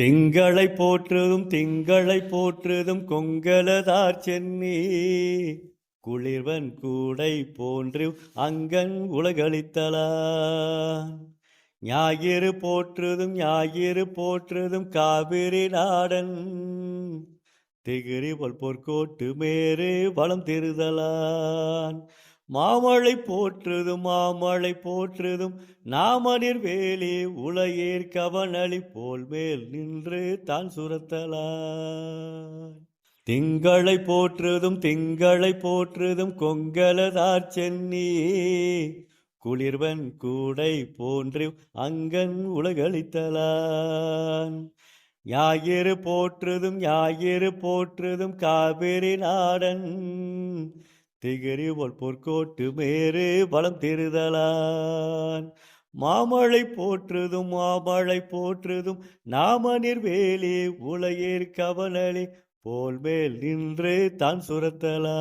திங்களை போற்றுதும் திங்களை போற்றுதும் கொங்கலதார் சென்னி. குளிர்வன் கூடை போன்று அங்கன் உலகளித்தலான் ஞாயிறு போற்றுதும் ஞாயிறு போற்றுதும் காவிரி நாடன். திகிரி போல் பொற்கோட்டு வளம் திருதலான். மாமழை போற்றுதும் மாமழை போற்றுதும். நாமனிர் வேலி உலையேர் கவனளி போல் மேல் நின்று தான் சுரத்தலாய். திங்களை போற்றுதும் திங்களை போற்றுதும் கொங்கலதார் சென்னி. குளிர்வன் கூடை போன்று அங்கன் உலகளித்தலான் ஞாயிறு போற்றுதும் ஞாயிறு போற்றுதும் காவிரி நாடன். திகிரி போல் பொற்கோட்டு மேரு பலம் திருதலான் மாமழை போற்றுதும் மாமழை போற்றுதும் நாம நிர்வேலி உலையேர் கவனலி போல் மேல் நின்று தான் சுரத்தலா.